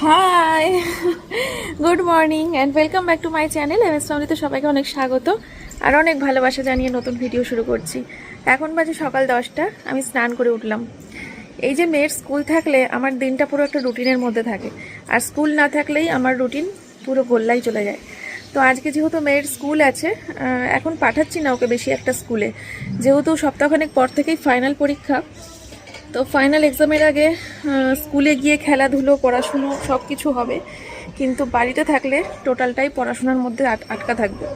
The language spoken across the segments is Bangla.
Hi good morning and welcome back to my channel M S তো সবাইকে অনেক স্বাগত আর অনেক ভালোবাসা জানিয়ে নতুন ভিডিও শুরু করছি। এখন বাজে সকাল দশটা, আমি স্নান করে উঠলাম। এই যে মেয়ের স্কুল থাকলে আমার দিনটা পুরো একটা রুটিনের মধ্যে থাকে। আর স্কুল না থাকলেই আমার রুটিন পুরো গোল্লাই চলে যায়। তো আজকে যেহেতু মেয়ের স্কুল আছে এখন পাঠাচ্ছি না ওকে বেশি একটা স্কুলে। যেহেতু সপ্তাহখানেক পর থেকেই ফাইনাল পরীক্ষা তো ফাইনাল এক্সামের আগে স্কুলে গিয়ে খেলাধুলো, পড়াশুনো সব কিছু হবে। কিন্তু বাড়িতে থাকলে টোটালটাই পড়াশোনার মধ্যে আট- আটকা থাকবে।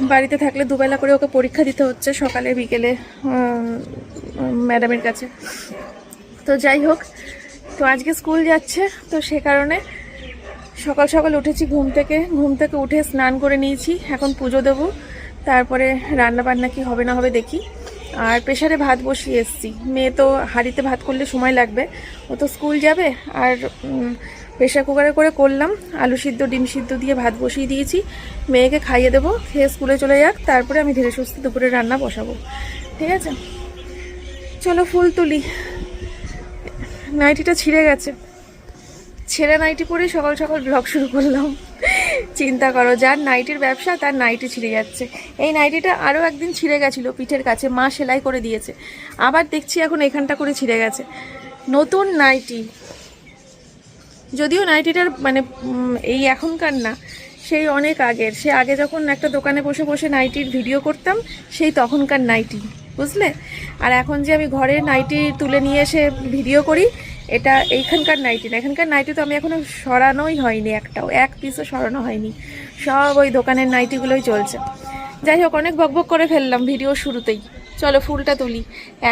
বাড়িতে থাকলে দুবেলা করে ওকে পরীক্ষা দিতে হচ্ছে সকালে, বিকেলে ম্যাডামের কাছে। তো যাই হোক, তো আজকে স্কুল যাচ্ছে, তো সে কারণে সকাল সকাল উঠেছি ঘুম থেকে। ঘুম থেকে উঠে স্নান করে নিয়েছি, এখন পুজো দেবো। তারপরে রান্না বান্না কি হবে না হবে দেখি। আর প্রেশারে ভাত বসিয়ে এসেছি। মেয়ে তো হাঁড়িতে ভাত করলে সময় লাগবে। ও তো স্কুল যাবে আর প্রেশার কুকারে করে করলাম। আলু সিদ্ধ, ডিম সিদ্ধ দিয়ে ভাত বসিয়ে দিয়েছি। মেয়েকে খাইয়ে দেবো, খেয়ে স্কুলে চলে যাক। তারপরে আমি ধীরে সুস্থে দুপুরে রান্না বসাবো। ঠিক আছে? চলো ফুল তুলি। নাইটিটা ছিঁড়ে গেছে। ছেঁড়া নাইটি পরে সকাল সকাল ব্লগ শুরু করলাম। চিন্তা করো, যার নাইটির ব্যবসা তার নাইটি ছিঁড়ে যাচ্ছে। এই নাইটিটা আরও একদিন ছিঁড়ে গেছিল পিঠের কাছে, মা সেলাই করে দিয়েছে। আবার দেখছি এখন এখানটা করে ছিঁড়ে গেছে। নতুন নাইটি। যদিও নাইটিটার মানে এই এখনকার না, সেই অনেক আগের। সে আগে যখন একটা দোকানে বসে বসে নাইটির ভিডিও করতাম, সেই তখনকার নাইটি, বুঝলে? আর এখন যে আমি ঘরে নাইটি তুলে নিয়ে এসে ভিডিও করি এটা এইখানকার নাইটি না, এখানকার নাইটি তো আমি এখনও সরানোই হয়নি একটাও, এক পিসও সরানো হয়নি। সব ওই দোকানের নাইটিগুলোই চলছে। যাই হোক, অনেক বকবক করে ফেললাম ভিডিও শুরুতেই। চলো ফুলটা তুলি।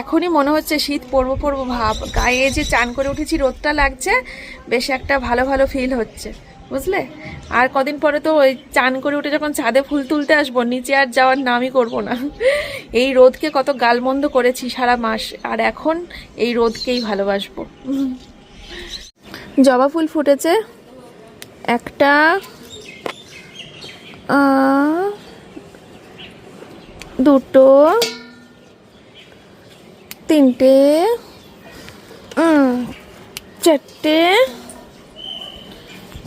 এখনই মনে হচ্ছে শীত, পড়ব পড়ব ভাব। গায়ে যে চান করে উঠেছি, রোদটা লাগছে, বেশ একটা ভালো ভালো ফিল হচ্ছে। বুঝলে? আর কদিন পরে তো ওই চান করে উঠে যখন ছাদে ফুল তুলতে আসব, নিচে আর যাওয়ার নামই করব না। এই রোদকে কত গালমন্দ করেছি সারা মাস, আর এখন এই রোদকেই ভালোবাসবো। জবা ফুল ফুটেছে। একটা দুটো, তিনটে চারটে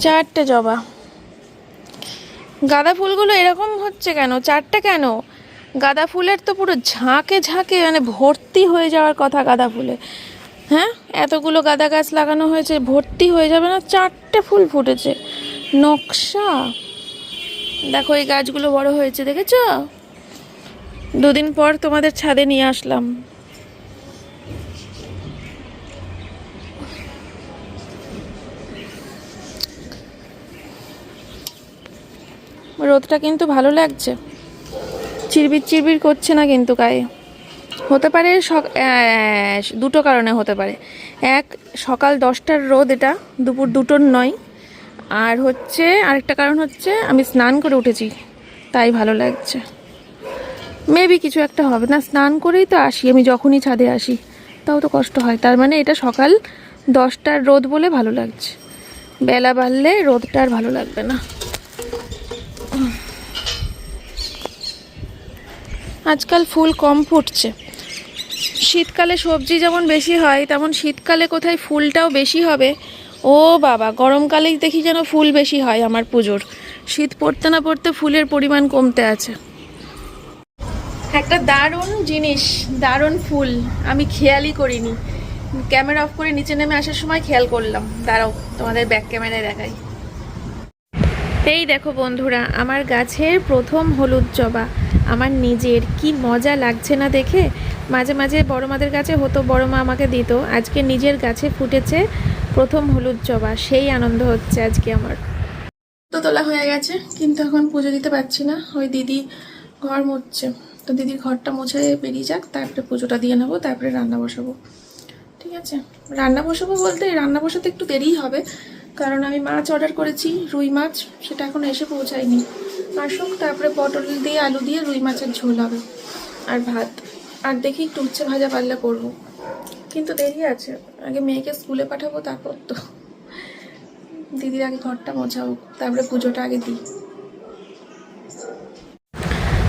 চারটে জবা। গাঁদা ফুলগুলো এরকম হচ্ছে কেন? চারটে কেন? গাঁদা ফুলের তো পুরো ঝাঁকে ঝাঁকে মানে ভর্তি হয়ে যাওয়ার কথা গাঁদা ফুলে। হ্যাঁ? এতগুলো গাঁদা গাছ লাগানো হয়েছে, ভর্তি হয়ে যাবে না, চারটে ফুল ফুটেছে। নকশা? দেখো, এই গাছগুলো বড় হয়েছে, দেখেছ? দুদিন পর তোমাদের ছাদে নিয়ে আসলাম। রোদটা কিন্তু ভালো লাগছে। চিরবির চিরবির করছে না কিন্তু গায়ে। হতে পারে দুটো কারণে হতে পারে। এক, সকাল দশটার রোদ এটা, দুপুর দুটোর নয়। আর হচ্ছে, আরেকটা কারণ হচ্ছে, আমি স্নান করে উঠেছি, তাই ভালো লাগছে। মেবি কিছু একটা হবে। না, স্নান করেই তো আসি, আমি যখনই ছাদে আসি, তাও তো কষ্ট হয়। তার মানে এটা সকাল দশটার রোদ বলে ভালো লাগছে। বেলা বাড়লে রোদটা আর ভালো লাগবে না। আজকাল ফুল কম ফুটছে। শীতকালে সবজি যেমন বেশি হয়, তেমন শীতকালে কোথায় ফুলটাও বেশি হবে। ও বাবা, গরমকালেই দেখি যেন ফুল বেশি হয় আমার পুজোর। শীত পড়তে না পড়তে ফুলের পরিমাণ কমতে আছে। একটা দারুণ জিনিস, দারুণ ফুল, আমি খেয়ালই করিনি। ক্যামেরা অফ করে নিচে নেমে আসার সময় খেয়াল করলাম। দাঁড়াও, তোমাদের ব্যাক ক্যামেরায় দেখাই। এই দেখো বন্ধুরা, আমার গাছের প্রথম হলুদ জবা। আমার নিজের, কি মজা লাগছে না দেখে? মাঝে মাঝে বড় মাদের গাছে হতো, বড় মা আমাকে দিত। আজকে নিজের গাছে ফুটেছে প্রথম হলুদ জবা, সেই আনন্দ হচ্ছে আজকে আমার। তো তোলা হয়ে গেছে, কিন্তু এখন পুজো দিতে পারছি না। ওই দিদি ঘর মুছছে। তো দিদির ঘরটা মুছে বেরিয়ে যাক, তারপরে পুজোটা দিয়ে নেব, তারপরে রান্না বসাবো। ঠিক আছে? রান্না বসাবো বলতে, রান্না বসাতে একটু দেরিই হবে। কারণ আমি মাছ অর্ডার করেছি, রুই মাছ, সেটা এখনও এসে পৌঁছায়নি। আসুক, তারপরে পটল দিয়ে আলু দিয়ে রুই মাছের ঝোল হবে। আর ভাত। আর দেখি একটু উচ্ছে ভাজা পারলে করব। কিন্তু দেরি আছে। আগে মেয়েকে স্কুলে পাঠাবো, তারপর তো। দিদির আগে ঘরটা মোছা হোক তারপরে পুজোটা আগে দিই।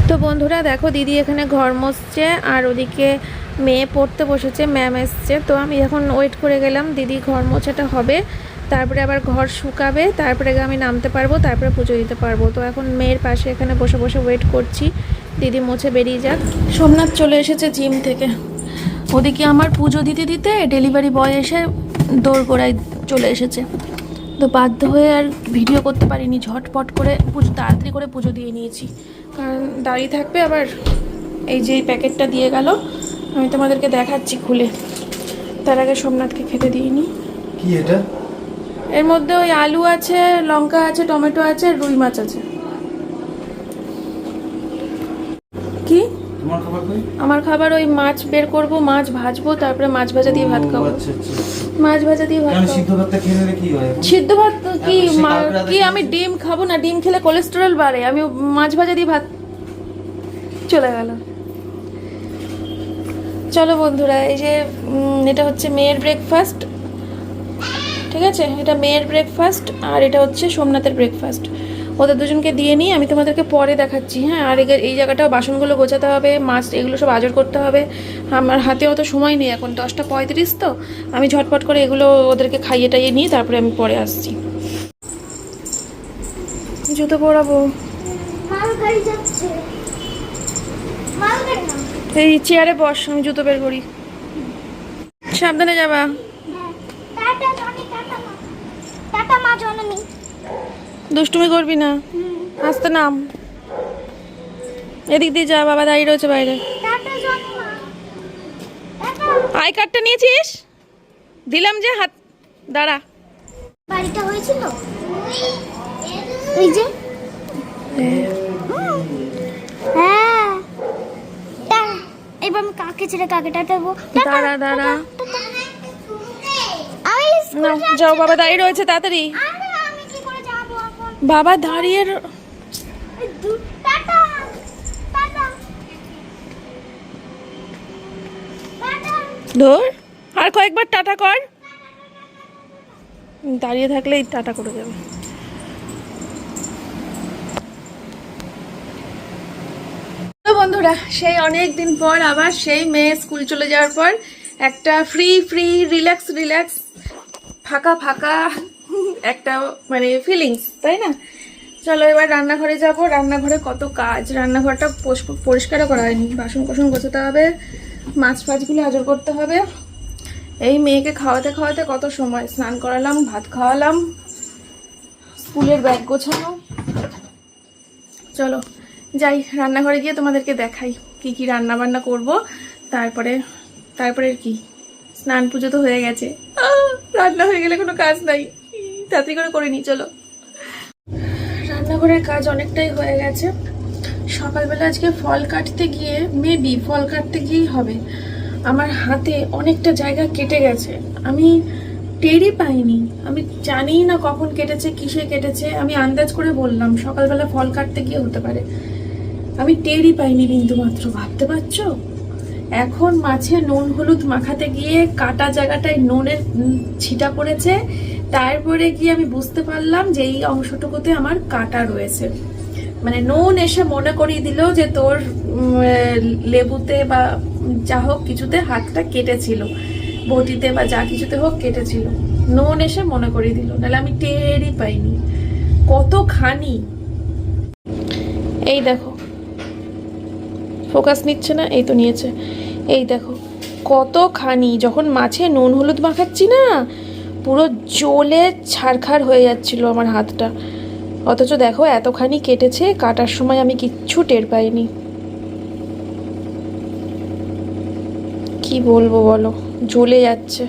তো বন্ধুরা, দেখো, দিদি এখানে ঘর মসছে আর ওদিকে মেয়ে পড়তে বসেছে, ম্যাম এসছে। তো আমি এখন ওয়েট করে গেলাম, দিদি ঘর মোছাটা হবে। তারপরে আবার ঘর শুকাবে, তারপরে আমি নামতে পারব, তারপরে পুজো দিতে পারব। তো এখন মেয়ের পাশে এখানে বসে বসে ওয়েট করছি। দিদি মুছে বেরিয়ে যাক। সোমনাথ চলে এসেছে জিম থেকে। ওদিকে আমার পুজো দিতে দিতে ডেলিভারি বয় এসে দৌড় গোড়ায় চলে এসেছে। তো বাধ্য হয়ে আর ভিডিও করতে পারিনি, ঝটপট করে পুজো, তাড়াতাড়ি করে পুজো দিয়ে নিয়েছি। কারণ দাঁড়িয়ে থাকবে আবার এই যে প্যাকেটটা দিয়ে গেল, আমি তোমাদেরকে দেখাচ্ছি খুলে। তার আগে সোমনাথকে খেতে দিইনি কি এটা? এর মধ্যে ওই আলু আছে লঙ্কা আছে টমেটো আছে রুই মাছ আছে। কি? আমার খাবার ওই মাছ বের করব মাছ ভাজবো তারপরে মাছ ভাজা দিয়ে ভাত খাব। আচ্ছা আচ্ছা মাছ ভাজা দিয়ে ভাত সিদ্ধ ভাতটা খেয়ে কি হয়? সিদ্ধ ভাত কি কি আমি ডিম খাব না? ডিম খেলে কোলেস্টেরল বাড়ে। আমি মাছ ভাজা দিয়ে ভাত চলে গেল। চলো বন্ধুরা এই যে এটা হচ্ছে মেয়ের ব্রেকফাস্ট ঠিক আছে? এটা মেয়ের ব্রেকফাস্ট আর এটা হচ্ছে সোমনাথের ব্রেকফাস্ট ওদের দুজনকে দিয়ে নিই আমি তোমাদেরকে পরে দেখাচ্ছি হ্যাঁ? আর এই জায়গাটাও বাসনগুলো গোছাতে হবে, মাছ এগুলো সব আজর করতে হবে। আমার হাতে অত সময় নেই এখন, দশটা পঁয়ত্রিশ তো। আমি ঝটপট করে এগুলো ওদেরকে খাইয়ে টাইয়ে নিই তারপরে আমি পরে আসছি। জুতো পরাবো। এই চেয়ারে বস, আমি জুতো বের করি। সাবধানে যাবা হ্যাঁ টাটা জনি টাটা মা টাটা মা জননী। দুষ্টুমি করবি না। আসতে নাম। এদিক দিয়ে যা বাবা দাঁড়িয়ে রয়েছে বাইরে। আই কার্ডটা নিয়েছিস? দিলাম যে হাত দাঁড়া। বাড়িটা হয়েছিল এই যে। হ্যাঁ। এবার আমি কাকে ছেড়ে কাকে টাটা দেবো? দাঁড়া দাঁড়া। না যাও বাবা দাঁড়িয়ে রয়েছে তাড়াতাড়ি। বাবা দাঁড়িয়ে ধর আর কয়েকবার টাটা কর। দাঁড়িয়ে থাকলেই টাটা করে যাবে বন্ধুরা সেই অনেক দিন পর আবার সেই মেয়ে স্কুল চলে যাওয়ার পর একটা ফ্রি ফ্রি রিল্যাক্স রিল্যাক্স ফাঁকা ফাঁকা একটা মানে ফিলিংস তাই না? চলো এবার রান্নাঘরে যাব। রান্নাঘরে কত কাজ। রান্নাঘরটা পরিষ্কারও করা হয়নি। বাসন কোসন গোছাতে হবে। মাছ ফাছগুলো হাজর করতে হবে। এই মেয়েকে খাওয়াতে খাওয়াতে কত সময়? স্নান করালাম, ভাত খাওয়ালাম, স্কুলের ব্যাগ গোছানো। চলো, যাই, রান্নাঘরে গিয়ে তোমাদেরকে দেখাই কি কি রান্না বান্না করব। তারপরে তারপরে কি। স্নান পুজো তো হয়ে গেছে। রান্না হয়ে গেলে কোনো কাজ নাই। তাড়াতাড়ি করে করে নিই, চলো। রান্নাঘরের কাজ অনেকটাই হয়ে গেছে। সকালবেলা আজকে ফল কাটতে গিয়ে মেবি ফল কাটতে গিয়েই হবে। আমার হাতে অনেকটা জায়গা কেটে গেছে। আমি টেরই পাইনি। আমি জানি না কখন কেটেছে, কিসে কেটেছে। আমি আন্দাজ করে বললাম, সকালবেলা ফল কাটতে গিয়ে হতে পারে। আমি টেরই পাইনি বিন্দু মাত্র ভাবতে পারছ? এখন মাছে নুন হলুদ মাখাতে গিয়ে কাটা জায়গাটায় নুনের ছিটা পড়েছে। তারপরে গিয়ে আমি বুঝতে পারলাম যে এই অংশটুকুতে আমার কাটা রয়েছে। মানে নুন এসে মনে করিয়ে দিল যে তোর লেবুতে বা যা হোক কিছুতে হাতটা কেটেছিল। বটিতে বা যা কিছুতে হোক কেটেছিল। নুন এসে মনে করিয়ে দিল। নাহলে আমি টেরই পাইনি। কত খানি এই দেখো। ফোকাস নিচ্ছে না, এই তো নিয়েছে। এই দেখো, কতখানি, যখন মাছে নুন হলুদ মাখাচ্ছি না, পুরো জ্বলে ছাড়খাড় হয়ে যাচ্ছিল আমার হাতটা। অথচ দেখো, এতখানি কেটেছে, কাটার সময় আমি কিচ্ছু টের পাইনি। কি বলব বলো, জ্বলে যাচ্ছে।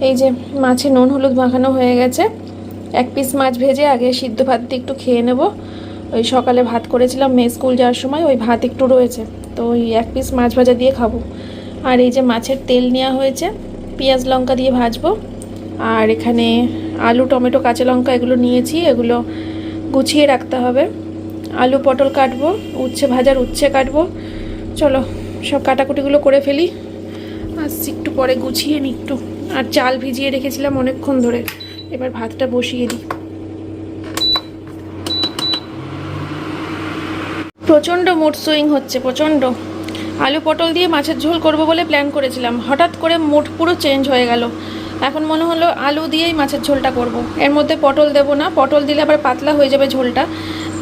এই যে, মাছে নুন হলুদ মাখানো হয়ে গেছে। এক পিস মাছ ভেজে আগে সিদ্ধ ভাত দিয়ে একটু খেয়ে নেব। ওই সকালে ভাত করেছিলাম, মেয়ে স্কুল যাওয়ার সময়, ওই ভাত একটু রয়েছে। তো ওই এক পিস মাছ ভাজা দিয়ে খাব। আর এই যে মাছের তেল নেওয়া হয়েছে, পেঁয়াজ লঙ্কা দিয়ে ভাজবো। আর এখানে আলু, টমেটো, কাঁচা লঙ্কা এগুলো নিয়েছি, এগুলো গুছিয়ে রাখতে হবে। আলু, পটল কাটবো, উচ্ছে ভাজার উচ্ছে কাটবো। চলো, সব কাটাকুটিগুলো করে ফেলি। আসছি একটু পরে গুছিয়ে নিই একটু। আর চাল ভিজিয়ে রেখেছিলাম অনেকক্ষণ ধরে। এবার ভাতটা বসিয়ে দিই। প্রচণ্ড মুড সুইং হচ্ছে, প্রচণ্ড। আলু পটল দিয়ে মাছের ঝোল করব বলে প্ল্যান করেছিলাম। হঠাৎ করে মুড পুরো চেঞ্জ হয়ে গেল। এখন মনে হলো আলু দিয়েই মাছের ঝোলটা করব। এর মধ্যে পটল দেবো না, পটল দিলে আবার পাতলা হয়ে যাবে ঝোলটা।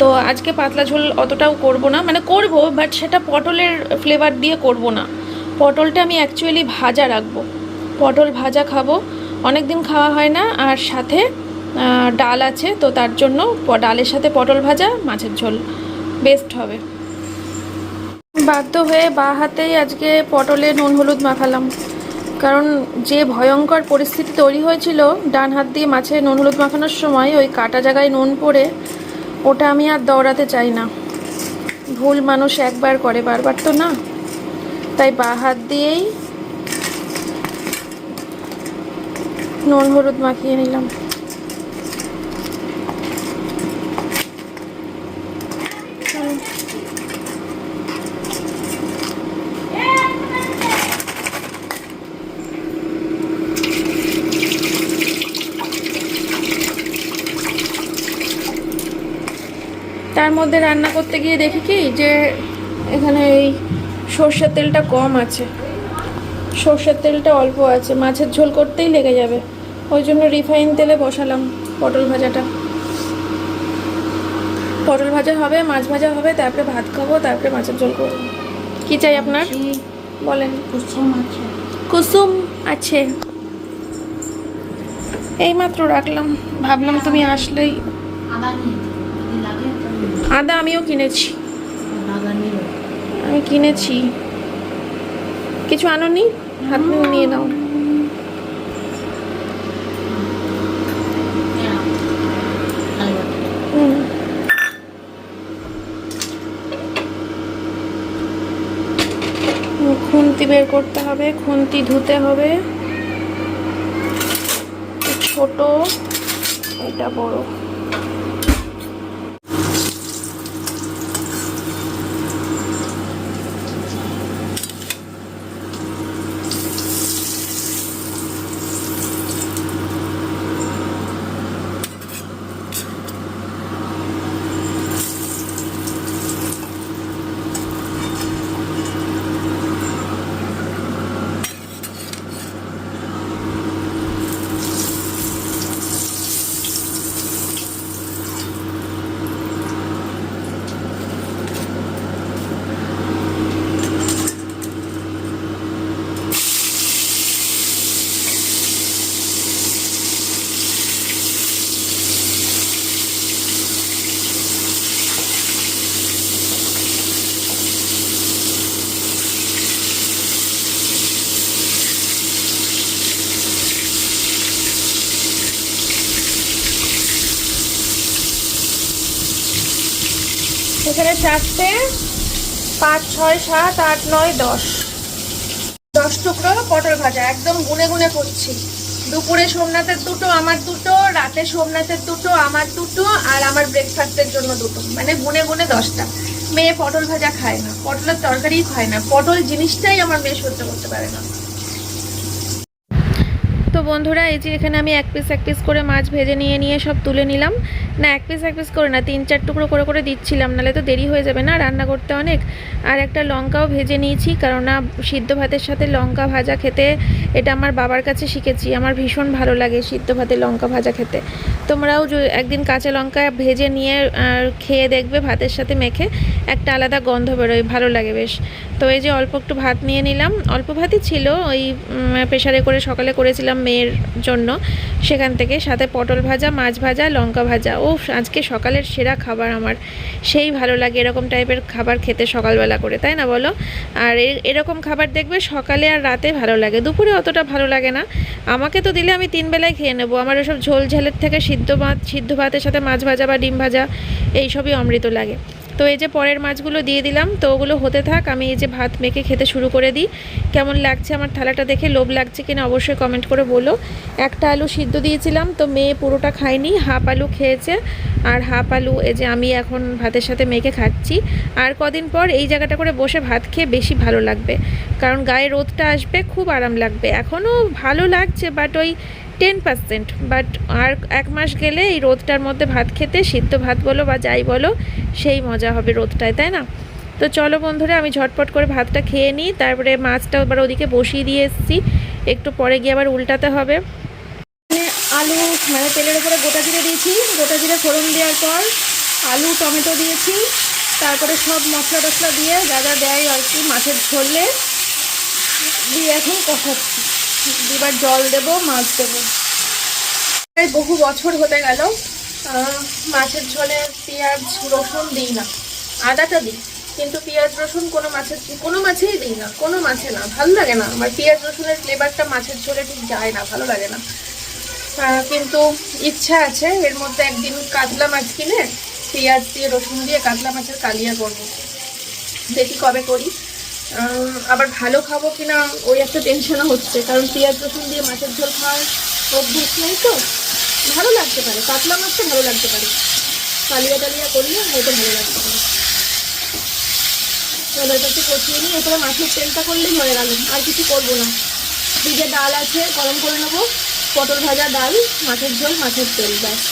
তো আজকে পাতলা ঝোল অতটাও করব না। মানে করব বাট সেটা পটলের ফ্লেভার দিয়ে করব না। পটলটা আমি অ্যাকচুয়ালি ভাজা রাখব। পটল ভাজা খাব। অনেক দিন খাওয়া হয় না, আর সাথে ডাল আছে, তো তার জন্য ডালের সাথে পটল ভাজা, মাছের ঝোল। বেস্ট হবে। বাধ্য হয়ে বা হাতেই আজকে পটলে নুন হলুদ মাখালাম। কারণ যে ভয়ঙ্কর পরিস্থিতি তৈরি হয়েছিল, ডান হাত দিয়ে মাছে নুন হলুদ মাখানোর সময় ওই কাটা জায়গায় নুন পড়ে, ওটা আমি আর দৌড়াতে চাই না। ভুল মানুষ একবার করে, বারবার তো না। তাই বা হাত দিয়েই নুন হলুদ মাখিয়ে নিলাম। তার মধ্যে রান্না করতে গিয়ে দেখি কি যে এখানে এই সর্ষের তেলটা কম আছে। সর্ষের তেলটা অল্প আছে মাছের ঝোল করতেই লেগে যাবে। ওই জন্য রিফাইন তেলে বসালাম পটল ভাজাটা। পটল ভাজা হবে মাছ ভাজা হবে তারপরে ভাত খাব তারপরে মাছের ঝোল করব। কি চাই আপনার? বলেন। কুসুম আছে। কুসুম আছে। এইমাত্র রাখলাম ভাবলাম তুমি আসলেই আদা নিয়ে আদা আমিও কিনেছি। আমি কিনেছি। কিছু আনোনি? হাত নিয়ে নাও। হুম, খুন্তি বের করতে হবে খুন্তি ধুতে হবে। ছোট এটা বড় এখানে চারটে পাঁচ, ছয়, সাত, আট, নয়, দশ। দশ টুকরো পটল ভাজা, একদম গুনে গুনে করছি। দুপুরে সোমনাথের দুটো, আমার দুটো, রাতে সোমনাথের দুটো, আমার দুটো, আর আমার ব্রেকফাস্টের জন্য দুটো। মানে গুনে গুনে দশটা। মেয়ে পটল ভাজা খায় না, পটলের তরকারিই খায় না। পটল জিনিসটাই আমার মেয়ে সহ্য করতে পারে না। তো বন্ধুরা, এই যে এখানে আমি এক পিস এক পিস করে মাছ ভেজে নিয়ে নিয়ে সব তুলে নিলাম। না, এক পিস এক পিস করে না, তিন চার টুকরো করে করে দিচ্ছিলাম নাহলে তো দেরি হয়ে যাবে না রান্না করতে অনেক। আর একটা লঙ্কাও ভেজে নিয়েছি কারণ না সিদ্ধ ভাতের সাথে লঙ্কা ভাজা খেতে এটা আমার বাবার কাছে শিখেছি, আমার ভীষণ ভালো লাগে সিদ্ধ ভাতে লঙ্কা ভাজা খেতে। তোমরাও একদিন কাঁচা লঙ্কা ভেজে নিয়ে খেয়ে দেখবে, ভাতের সাথে মেখে একটা আলাদা গন্ধ বেরোয়, ভালো লাগে বেশ। তো এই যে অল্প একটু ভাত নিয়ে নিলাম। অল্প ভাতই ছিল ওই প্রেশারে করে সকালে করেছিলাম মেয়ের জন্য সেখান থেকে। সাথে পটল ভাজা, মাছ ভাজা, লঙ্কা ভাজা। ও আজকে সকালের সেরা খাবার আমার। সেই ভালো লাগে এরকম টাইপের খাবার খেতে সকালবেলা করে, তাই না বলো? আর এরকম খাবার দেখবে সকালে আর রাতে ভালো লাগে। দুপুরে অতটা ভালো লাগে না। আমাকে তো দিলে আমি তিন বেলায় খেয়ে নেব। আমার ওসব ঝোল ঝালের থেকে সিদ্ধ ভাত, সিদ্ধ ভাতের সাথে মাছ ভাজা বা ডিম ভাজা, এইসবই অমৃত লাগে। তো এই যে পরের মাছগুলো দিয়ে দিলাম, তো ওগুলো হতে থাক, আমি এই যে ভাত মেখে খেতে শুরু করে দিই। কেমন লাগছে আমার থালাটা দেখে, লোভ লাগছে কিনা অবশ্যই কমেন্ট করে বলো। একটা আলু সিদ্ধ দিয়েছিলাম, তো মেয়ে পুরোটা খায়নি, হাফ আলু খেয়েছে, আর হাফ আলু এই যে আমি এখন ভাতের সাথে মেখে খাচ্ছি। আর কদিন পর এই জায়গাটা করে বসে ভাত খেয়ে বেশি ভালো লাগবে, কারণ গায়ে রোদটা আসবে, খুব আরাম লাগবে। এখনও ভালো লাগছে বাট ওই টেন পার্সেন্ট বাট আর এক মাস গেলে এই রোদটার মধ্যে ভাত খেতে, সিদ্ধ ভাত বলো বা যাই বলো, সেই মজা হবে রোদটায়, তাই না? তো চলো বন্ধুরা, আমি ঝটপট করে ভাতটা খেয়ে নিই, তারপরে মাছটা আবার ওদিকে বসিয়ে দিয়ে এসেছি। একটু পরে গিয়ে আবার উল্টাতে হবে। আলু মানে তেলের উপরে গোটা জিরে দিয়েছি। গোটা জিরে ফোড়ন দেওয়ার পর আলু, টমেটো দিয়েছি। তারপরে সব মশলা টশলা দিয়ে যা যা দেয় আর কি মাছের ঝোলে, দিয়ে এখন কষাচ্ছি। এবার জল দেবো, মাছ দেবো। প্রায় বহু বছর হতে গেল মাছের ঝোলে পেঁয়াজ, রসুন দিই না। আদাটা দিই, কিন্তু পেঁয়াজ, রসুন কোনো মাছের কোনো মাছেই দিই না, কোনো মাছে না। ভালো লাগে না। আমার পেঁয়াজ, রসুনের ফ্লেভারটা মাছের ঝোলে ঠিক যায় না, ভালো লাগে না। কিন্তু ইচ্ছা আছে, এর মধ্যে একদিন কাতলা মাছ কিনে পেঁয়াজ দিয়ে, রসুন দিয়ে কাতলা মাছের কালিয়া করব। দেখি কবে করি। আবার ভালো খাব কিনা, ওই একটা টেনশনও হচ্ছে, কারণ পেঁয়াজ রসুন দিয়ে মাছের ঝোল খাওয়ার অভ্যেস নেই তো। ভালো লাগতে পারে কাতলা মাছটা ভালো লাগতে পারে। কালিয়া টালিয়া করলে হয়তো ভালো লাগতে পারে। এবার এটা একটু কষিয়ে নিই এরপরে মাছের তেলটা করলেই হয়ে গেল, আর কিছু করব না। ফ্রিজে ডাল আছে, গরম করে নেব, পটল ভাজা ডাল, মাছের ঝোল, মাছের তেল, ব্যাস।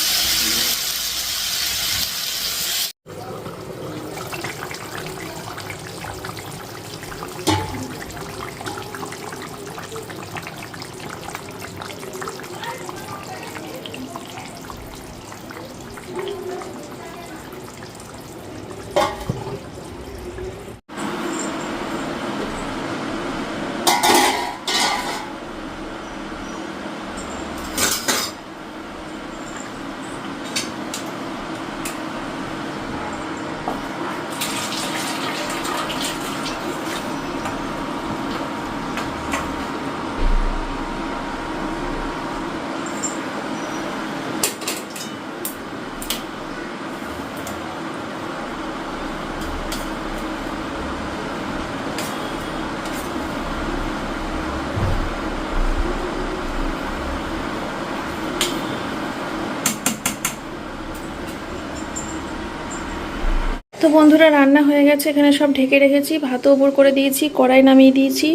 তো বন্ধুরা, রান্না হয়ে গেছে। এখানে সব ঢেকে রেখেছি। ভাতও ওপর করে দিয়েছি, কড়াই নামিয়ে দিয়েছি।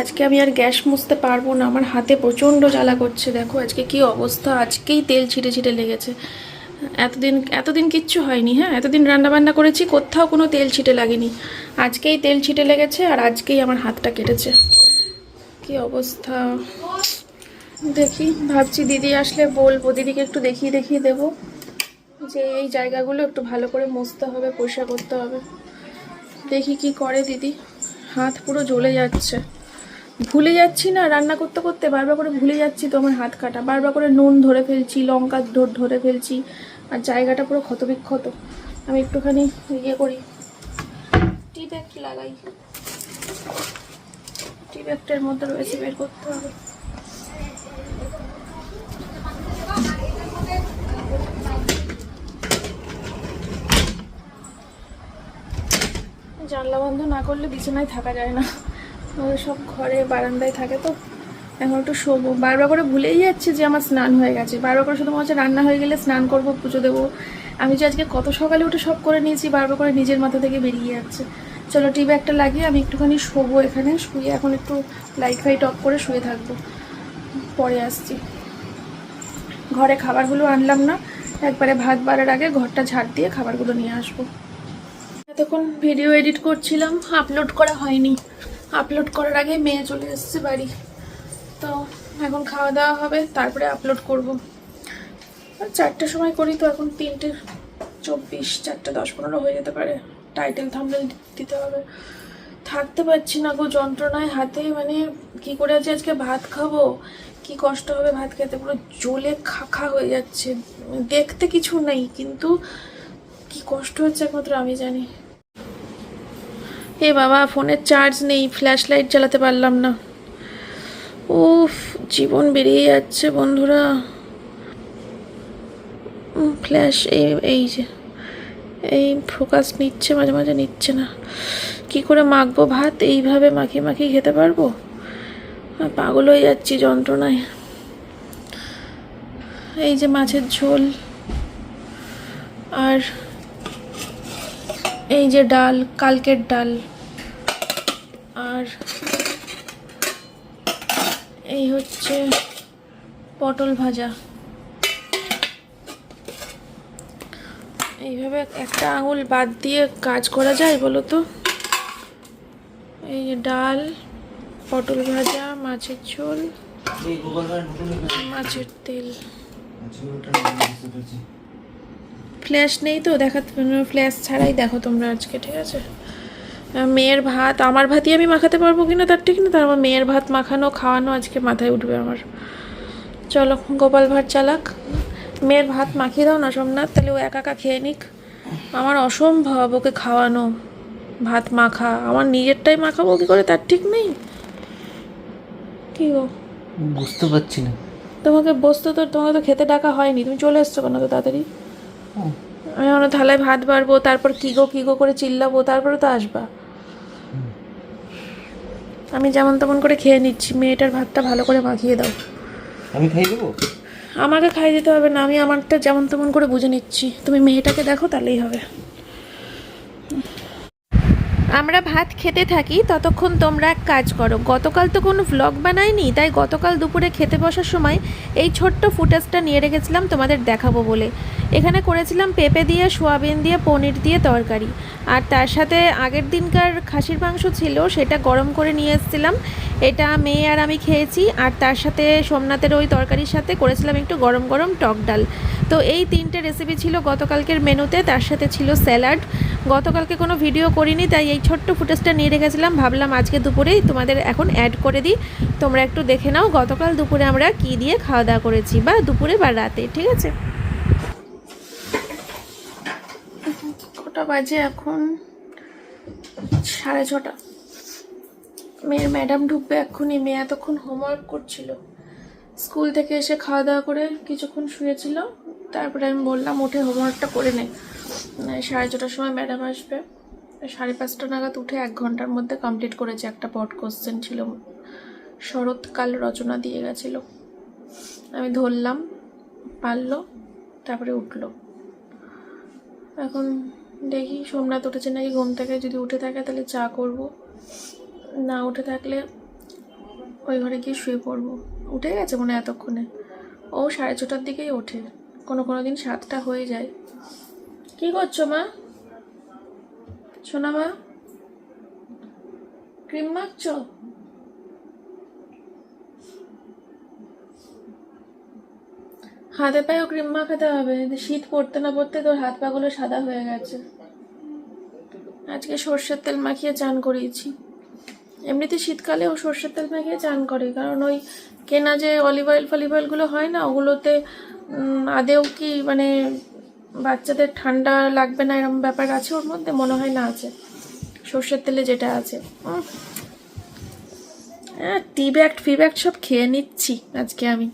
আজকে আমি আর গ্যাস মুছতে পারব না। আমার হাতে প্রচণ্ড জ্বালা করছে। দেখো আজকে কি অবস্থা। আজকেই তেল ছিটে ছিটে লেগেছে। এতদিন এতদিন কিচ্ছু হয়নি হ্যাঁ? এতদিন রান্না বান্না করেছি, কোথাও কোনো তেল ছিটে লাগেনি। আজকেই তেল ছিটে লেগেছে আর আজকেই আমার হাতটা কেটেছে। কি অবস্থা? দেখি, ভাবছি দিদি আসলে বলব। দিদিকে একটু দেখিয়ে দেখিয়ে দেবো। যে এই জায়গাগুলো একটু ভালো করে মুছতে হবে, পরিষ্কার করতে হবে। দেখি কি করে দিদি। হাত পুরো জ্বলে যাচ্ছে। ভুলে যাচ্ছি না, রান্না করতে করতে বারবার করে ভুলে যাচ্ছি তো আমার হাত কাটা। বারবার করে নুন ধরে ফেলছি, লঙ্কা ধরে ফেলছি আর জায়গাটা পুরো ক্ষতবিক্ষত। আমি একটুখানি ইয়ে করি। টি ব্যাগটি লাগাই। টি ব্যাগটার মধ্যে রয়েছে, বের করতে হবে। জানলা বন্ধ না করলে বিছানায় থাকা যায় না। সব ঘরে বারান্দায় থাকে তো। এখন একটু শোবো। বারবার করে ভুলেই যাচ্ছে যে আমার স্নান হয়ে গেছে। বারবার করে শুধু মনে রান্না হয়ে গেলে স্নান করব, পুজো দেবো। আমি যে আজকে কত সকালে উঠে সব করে নিয়েছি, বারবার করে নিজের মাথা থেকে বেরিয়ে যাচ্ছে। চলো টিভি একটা লাগিয়ে আমি একটুখানি শোবো এখানে। শুয়ে এখন একটু লাইট ফাইট অফ করে শুয়ে থাকব। পরে আসছি। ঘরে খাবারগুলো আনলাম না। একবারে ভাত বাড়ার আগে ঘরটা ঝাড় দিয়ে খাবারগুলো নিয়ে আসব। এতক্ষণ ভিডিও এডিট করছিলাম আপলোড করা হয়নি। আপলোড করার আগে মেয়ে চলে এসেছে বাড়ি। তো এখন খাওয়া দাওয়া হবে, তারপরে আপলোড করব। আর চারটের সময় করি তো, এখন তিনটে চব্বিশ, চারটে দশ পনেরো হয়ে যেতে পারে। টাইটেল থামনেল দিতে হবে। থাকতে পারছি না গো, যন্ত্রণায় হাতে মানে কি করে আজ আজকে ভাত খাব? কি কষ্ট হবে ভাত খেতে? পুরো জ্বলে খাখা হয়ে যাচ্ছে। দেখতে কিছু নেই, কিন্তু কি কষ্ট হচ্ছে একমাত্র আমি জানি। এ বাবা, ফোনের চার্জ নেই ফ্ল্যাশ লাইট চালাতে পারলাম না। উফ, জীবন বেরিয়ে যাচ্ছে বন্ধুরা। ফ্ল্যাশ এই এই যে, এই ফোকাস নিচ্ছে, মাঝে মাঝে নিচ্ছে না। কি করে মাখবো ভাত? এইভাবে মাখিয়ে মাখিয়ে খেতে পারব? পাগল হয়ে যাচ্ছি যন্ত্রণায়। এই যে মাছের ঝোল। আর এই যে ডাল, কালকের ডাল। আর এই হচ্ছে পটল ভাজা। এইভাবে একটা আঙুল বাদ দিয়ে কাজ করা যায় বলো তো এই ডাল পটল ভাজা মাছের ঝোল মাছের তেল। ফ্ল্যাশ নেই তো দেখা ফ্ল্যাশ ছাড়াই দেখো তোমরা আজকে ঠিক আছে? মেয়ের ভাত আমার ভাতই আমি মাখাতে পারব কিনা তার ঠিক না। তার আমার মেয়ের ভাত মাখানো খাওয়ানো আজকে মাথায় উঠবে আমার। চলো গোপাল ভাত চালাক। মেয়ের ভাত মাখিয়ে দাও না সোমনাথ তাহলে ও একা একা খেয়ে নিক। আমার অসম্ভব ওকে খাওয়ানো ভাত মাখা। আমার নিজেরটাই মাখাবো কি করে তার ঠিক নেই। কি গো? বুঝতে পারছি না। তোমাকে বসতে তো তোমাকে তো খেতে ডাকা হয়নি। তুমি চলে এসছো কেন তো তাড়াতাড়ি? আমি আমার থালায় ভাত বাড়বো তারপর কি গো কি গো করে চিল্লাবো তারপরে তো আসবা। আমি যেমন তেমন করে খেয়ে নিচ্ছি মেয়েটার ভাতটা ভালো করে মাখিয়ে দাও। আমি খাই দেবো? আমাকে খাইয়ে দিতে হবে না আমি আমারটা যেমন তেমন করে বুঝে নিচ্ছি। তুমি মেয়েটাকে দেখো তাহলেই হবে। আমরা ভাত খেতে থাকি ততক্ষণ তোমরা এক কাজ করো। গতকাল তো কোনো ভ্লগ বানাইনি তাই গতকাল দুপুরে খেতে বসার সময় এই ছোট্ট ফুটেজটা নিয়ে রেখেছিলাম তোমাদের দেখাবো বলে। এখানে করেছিলাম পেঁপে দিয়ে, সোয়াবিন দিয়ে, পনির দিয়ে তরকারি। আর তার সাথে আগের দিনকার খাসির মাংস ছিল, সেটা গরম করে নিয়ে এসেছিলাম। এটা মেয়ে আর আমি খেয়েছি, আর তার সাথে সোমনাথের ওই তরকারির সাথে করেছিলাম একটু গরম গরম টক ডাল। তো এই তিনটে রেসিপি ছিল গতকালকের মেনুতে, তার সাথে ছিল স্যালাড। গতকালকে কোনো ভিডিও করিনি, তাই এই ছোট্ট ফুটেজটা নিয়ে রেখেছিলাম। ভাবলাম আজকে দুপুরেই তোমাদের এখন অ্যাড করে দিই। তোমরা একটু দেখে নাও গতকাল দুপুরে আমরা কি দিয়ে খাওয়া দাওয়া করেছি, বা দুপুরে বা রাতে, ঠিক আছে? কটা বাজে এখন, সাড়ে ছটা। মেয়ের ম্যাডাম ঢুকবে এক্ষুনি, মেয়ে এতক্ষণ হোমওয়ার্ক করছিল। স্কুল থেকে এসে খাওয়া দাওয়া করে কিছুক্ষণ শুয়েছিল। তারপরে আমি বললাম, উঠে হোমওয়ার্কটা করে নে। সাড়ে ছটার সময় ম্যাডাম আসবে। সাড়ে পাঁচটা নাগাদ উঠে এক ঘণ্টার মধ্যে কমপ্লিট করেছে একটা পট কোশ্চেন ছিল। শরৎকাল রচনা দিয়ে গেছিল। আমি ধরলাম, পারল, তারপরে উঠল। এখন দেখি সোমনাথ উঠেছে নাকি, ঘুম থেকে যদি উঠে থাকে তাহলে চা করব। না উঠে থাকলে ওই ঘরে গিয়ে শুয়ে পড়ব। উঠে গেছে মনে এতক্ষণে। ও সাড়ে ছটার দিকেই ওঠে। কোনো কোনো দিন সাতটা হয়ে যায়। কি করছ মা? সোনা মা। ক্রিম মাখছো? হাতে পায়েও ক্রিম মাখাতে হবে। শীত পড়তে না পড়তে তোর হাত পাগুলো সাদা হয়ে গেছে। আজকে সর্ষের তেল মাখিয়ে চান করিয়েছি। এমনিতে শীতকালেও সর্ষের তেল মাখিয়ে চান করে, কারণ ওই কেনা যে অলিভ অয়েল ফলিভ অয়েলগুলো হয় না, ওগুলোতে আদেও কি মানে বাচ্চাদের ঠান্ডা লাগবে না এরকম ব্যাপার আছে ওর মধ্যে? মনে হয় না আছে। সর্ষের তেলে যেটা আছে। হ্যাঁ টি ব্যাগ ফি ব্যাগ সব খেয়ে নিচ্ছি আজকে আমি।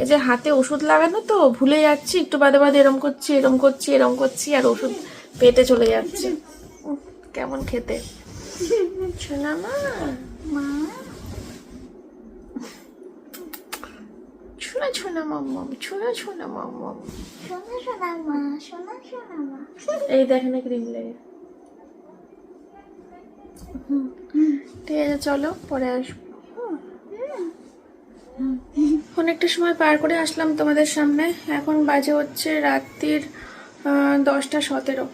এই যে হাতে ওষুধ লাগানো তো ভুলে যাচ্ছি একটু বাদে বাদে এরম করছি এরম করছি এরম করছি আর ওষুধ পেটে চলে যাচ্ছে। কেমন খেতে? শোনা মা। মা। শোনা শোনা মাম্মাম শোনা শোনা মাম্মাম। শোনা শোনা মা শোনা শোনা মা। এই দেখেন ক্রিম লেগে। ঠিক আছে চলো পরে আসব। অনেকটা সময় পার করে আসলাম তোমাদের সামনে। এখন বাজে হচ্ছে রাত্রির দশটা সতেরো।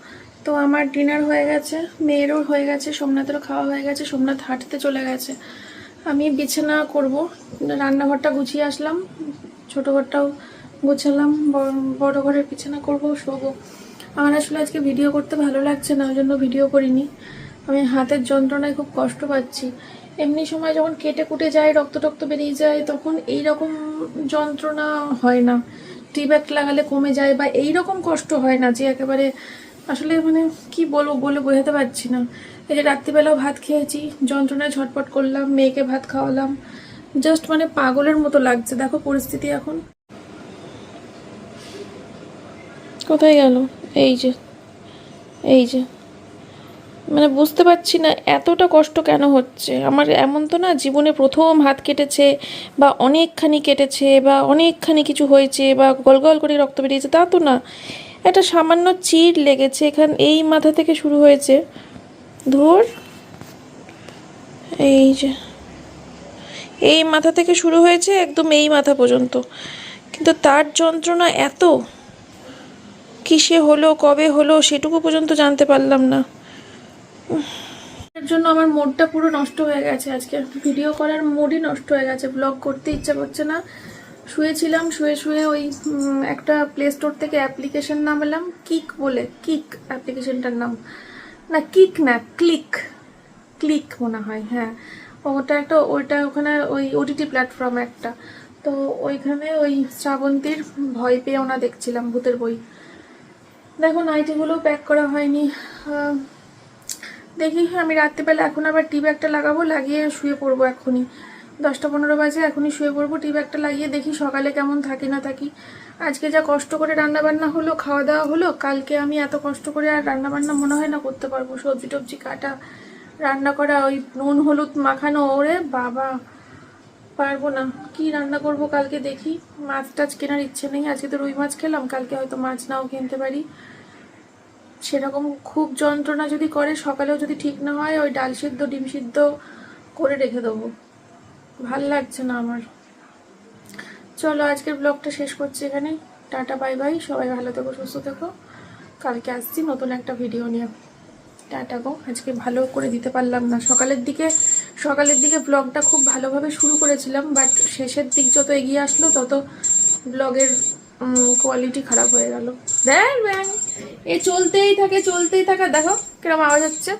তো আমার ডিনার হয়ে গেছে, মেয়েরও হয়ে গেছে, সোমনাথেরও খাওয়া হয়ে গেছে, সোমনাথ হাঁটতে চলে গেছে। আমি বিছানা করব, রান্নাঘরটা গুছিয়ে আসলাম, ছোটো ঘরটাও গুছালাম বড়- ঘরের বিছানা করব, শোবো। আমার আসলে আজকে ভিডিও করতে ভালো লাগছে না, ওই জন্য ভিডিও করিনি। আমি হাতের যন্ত্রণায় খুব কষ্ট পাচ্ছি। এমনি সময় যখন কেটে কুটে যায় রক্ত টক্ত বেরিয়ে যায়, তখন এই রকম যন্ত্রণা হয় না। টি ব্যাগ লাগালে কমে যায় বা এই রকম কষ্ট হয় না যে একেবারে আসলে মানে কি বলব, বলে বোঝাতে পারছি না। এই যে রাত্রিবেলাও ভাত খেয়েছি, যন্ত্রণায় ঝটপট করলাম, মেয়েকে ভাত খাওয়ালাম। জাস্ট মানে পাগলের মতো লাগছে, দেখো পরিস্থিতি এখন। কোথায় গেল? এই যে এই যে। মানে বুঝতে পারছি না, এতটা কষ্ট কেন হচ্ছে? আমার এমন তো না, জীবনে প্রথম হাত কেটেছে বা অনেকখানি কেটেছে বা অনেকখানি কিছু হয়েছে বা গল গল করে রক্ত বেরিয়েছে, তা তো না। একটা সামান্য চির লেগেছে, এখান, এই মাথা থেকে শুরু হয়েছে। ধর। এই যে, এই মাথা থেকে শুরু হয়েছে একদম এই মাথা পর্যন্ত। কিন্তু তার যন্ত্রণা এত? কিসে হলো, কবে হলো, সেটুকু পর্যন্ত জানতে পারলাম না। এর জন্য আমার মোডটা পুরো নষ্ট হয়ে গেছে আজকে। ভিডিও করার মোডই নষ্ট হয়ে গেছে ব্লগ করতে ইচ্ছা করছে না। শুয়েছিলাম, শুয়ে শুয়ে ওই একটা প্লে স্টোর থেকে অ্যাপ্লিকেশন নামালাম কিক বলে কিক অ্যাপ্লিকেশনটার নাম। না কিক না ক্লিক ক্লিক মনে হয় হ্যাঁ। ওটা একটা, ওইটা ওখানে ওই ওটিটি প্ল্যাটফর্ম একটা। তো ওইখানে ওই শ্রাবন্তীর ভয় পেয়ে ওনা দেখছিলাম, ভূতের বই। দেখো নাইটিগুলো প্যাক করা হয়নি। দেখি হ্যাঁ আমি রাত্রিবেলা এখন আবার টিভি একটা লাগাবো, লাগিয়ে শুয়ে পড়ব এখনই। দশটা পনেরো বাজে, এখনই শুয়ে পড়ব টিভি একটা লাগিয়ে দেখি সকালে কেমন থাকি না থাকি। আজকে যা কষ্ট করে রান্না বান্না হলো, খাওয়া দাওয়া হলো, কালকে আমি এত কষ্ট করে আর রান্না বান্না মনে হয় না করতে পারব। সবজি টবজি কাটা, রান্না করা, ওই নুন, হলুদ মাখানো, ওরে বাবা! পারব না। কি রান্না করব কালকে দেখি? মাছ টাছ কেনার ইচ্ছে নেই, আজকে তো রুই মাছ খেলাম, কালকে হয়তো মাছ নাও কিনতে পারি। সেরকম খুব যন্ত্রণা যদি করে, সকালেও যদি ঠিক না হয়, ওই ডাল সিদ্ধ, ডিম সিদ্ধ করে রেখে দেবো। ভালো লাগছে না আমার। চলো, আজকের ব্লগটা শেষ করছি এখানে টাটা, বাই বাই। সবাই ভালো থেকো, সুস্থ থেকো। কালকে আসছি নতুন একটা ভিডিও নিয়ে। টাটা গো। আজকে ভালো করে দিতে পারলাম না। সকালের দিকে সকালের দিকে ব্লগটা খুব ভালোভাবে শুরু করেছিলাম, বাট শেষের দিক যত এগিয়ে আসলো, তত ব্লগের কোয়ালিটি খারাপ হয়ে গেল। দেখ ব্যাং। এ চলতেই থাকে চলতেই থাকে। দেখো কিরম আওয়াজ হচ্ছে।